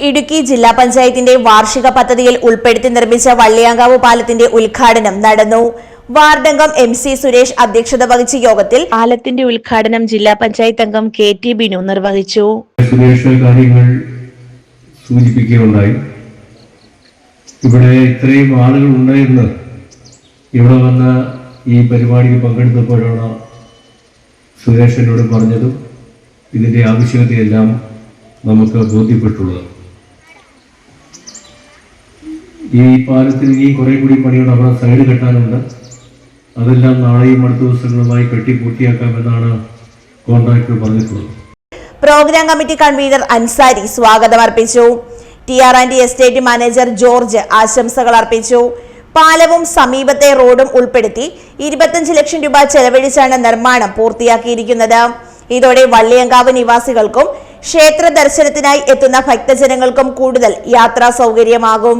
ഇടുക്കി ജില്ലാ പഞ്ചായത്തിന്റെ വാർഷിക പദ്ധതിയിൽ ഉൾപ്പെടുത്തി നിർമ്മിച്ച വള്ളിയാങ്കാവ് പാലത്തിന്റെ ഉദ്ഘാടനം നടന്നു. വാർഡംഗം എം സി സുരേഷ് അധ്യക്ഷത വഹിച്ച യോഗത്തിൽ പാലത്തിന്റെ ഉദ്ഘാടനം ജില്ലാ പഞ്ചായത്ത് അംഗം കെ ടി ബിനു നിർവഹിച്ചു. സുരേഷ് കാര്യങ്ങൾ സൂചിപ്പിക്കുകയുണ്ടായി. ഇവിടെ ഇത്രയും ആളുകൾ ഉണ്ടായിരുന്നു. ഇവിടെ വന്ന ഈ പരിപാടിയിൽ പങ്കെടുത്തപ്പോഴാണ് സുരേഷ് എന്നോട് പറഞ്ഞതും ഇതിന്റെ ആവശ്യകതയെല്ലാം നമുക്ക് ബോധ്യപ്പെട്ടുള്ളത്. ഈ പാലത്തിന് ഇനി കുറെ കൂടി പണിയുണ്ട് അവിടെ സൈഡ് കെട്ടാനുണ്ട്. അതെല്ലാം നാളെയും അടുത്ത ദിവസങ്ങളുമായി കെട്ടി പൂർത്തിയാക്കാമെന്നാണ് കോൺട്രാക്ടർ പറഞ്ഞിട്ടുള്ളത്. പ്രോഗ്രാം കമ്മിറ്റി കൺവീനർ അൻസാരി സ്വാഗതം അർപ്പിച്ചു. T R and estate manager George ആശംസകൾ അർപ്പിച്ചു. പാലവും സമീപത്തെ റോഡും ഉൾപ്പെടുത്തി ഇരുപത്തഞ്ച് ലക്ഷം രൂപ ചെലവഴിച്ചാണ് നിർമ്മാണം പൂർത്തിയാക്കിയിരിക്കുന്നത്. ഇതോടെ വള്ളിയങ്കാവ് നിവാസികൾക്കും ക്ഷേത്ര ദർശനത്തിനായി എത്തുന്ന ഭക്തജനങ്ങൾക്കും കൂടുതൽ യാത്രാ സൗകര്യമാകും